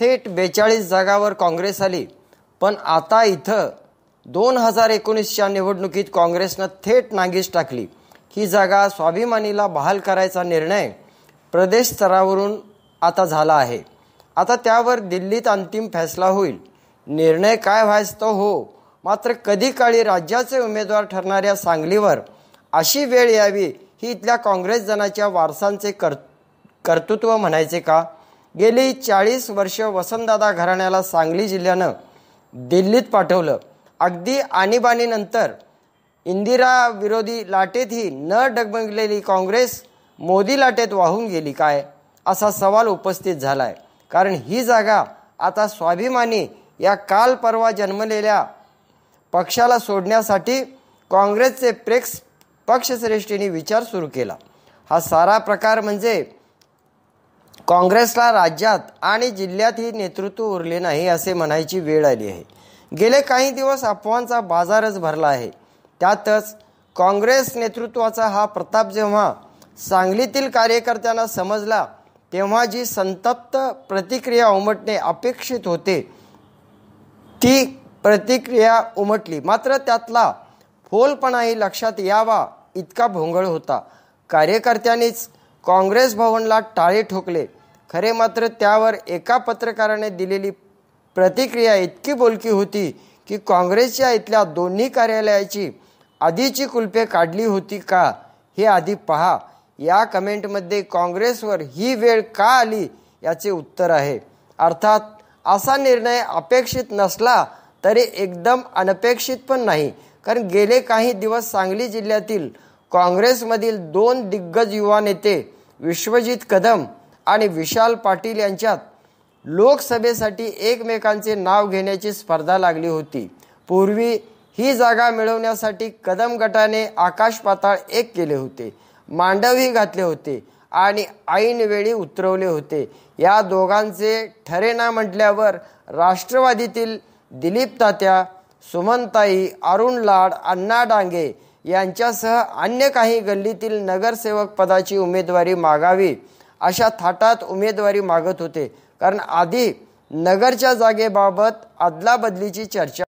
थेट बेचाळीस जागावर काँग्रेस आली. पण आता इथं दोन हजार एकोणीसच्या निवडणुकीत काँग्रेसनं थेट नागीस टाकली. ही जागा स्वाभिमानीला बहाल करायचा निर्णय प्रदेश स्तरावरून आता झाला आहे. आता त्यावर दिल्लीत अंतिम फैसला होईल. निर्णय काय व्हायचं तो हो. मात्र कधी काळी राज्याचे उमेदवार ठरणाऱ्या सांगलीवर अशी वेळ यावी ही इथल्या काँग्रेस जनाच्या वारसांचे कर कर्तृत्व म्हणायचे का? गेली चाळीस वर्ष वसंतदादा घराण्याला सांगली जिल्ह्यानं दिल्लीत पाठवलं. अगदी आणीबाणीनंतर इंदिरा विरोधी लाटेतही न डगमगलेली काँग्रेस मोदी लाटेत वाहून गेली काय असा सवाल उपस्थित झाला आहे कारण ही जागा आता स्वाभिमानी या काल परवा जन्मलेल्या पक्षाला सोडण्यासाठी काँग्रेसचे प्रेक्स पक्षश्रेष्ठींनी विचार सुरू केला. हा सारा प्रकार म्हणजे काँग्रेसला राज्यात आणि जिल्ह्यातही नेतृत्व उरले नाही असे म्हणायची वेळ आली आहे. गेले काही दिवस अफवांचा बाजारच भरला आहे. त्यातच काँग्रेस नेतृत्वाचा हा प्रताप जेव्हा सांगलीतील कार्यकर्त्यांना समजला तेव्हा जी संतप्त प्रतिक्रिया उमटणे अपेक्षित होते ती प्रतिक्रिया उमटली. मात्र त्यातला फोलपणाही लक्षात यावा इतका भोंगळ होता. कार्यकर्त्यांनीच काँग्रेस भवनला टाळे ठोकले. खरे मात्र त्यावर एका पत्रकाराने दिलेली प्रतिक्रिया इतकी बोलकी होती की काँग्रेसच्या इथल्या दोन्ही कार्यालयाची आधीची कुलपे काढली होती का हे आधी पहा. या कमेंटमध्ये काँग्रेसवर ही वेळ का आली याचे उत्तर आहे. अर्थात असा निर्णय अपेक्षित नसला तरी एकदम अनपेक्षित पण नाही कारण गेले काही दिवस सांगली जिल्ह्यातील काँग्रेसमधील दोन दिग्गज युवा नेते विश्वजित कदम आणि विशाल पाटील यांच्यात लोकसभेसाठी एकमेकांचे नाव घेण्याची स्पर्धा लागली होती. पूर्वी ही जागा मिळवण्यासाठी कदम गटाने आकाश पाताळ एक केले होते मांडवही घातले होते आणि ऐनवेळी उतरवले होते. या दोघांचे ठरेना म्हटल्यावर राष्ट्रवादीतील दिलीप तात्या सुमनताई अरुण लाड अण्णा डांगे यांच्यासह अन्य काही गल्लीतील नगरसेवक पदाची उमेदवारी मागावी. अशा थाटात उमेदवारी मागत होते. कारण आधी नगरच्या जागेबाबत अदलाबदलीची चर्चा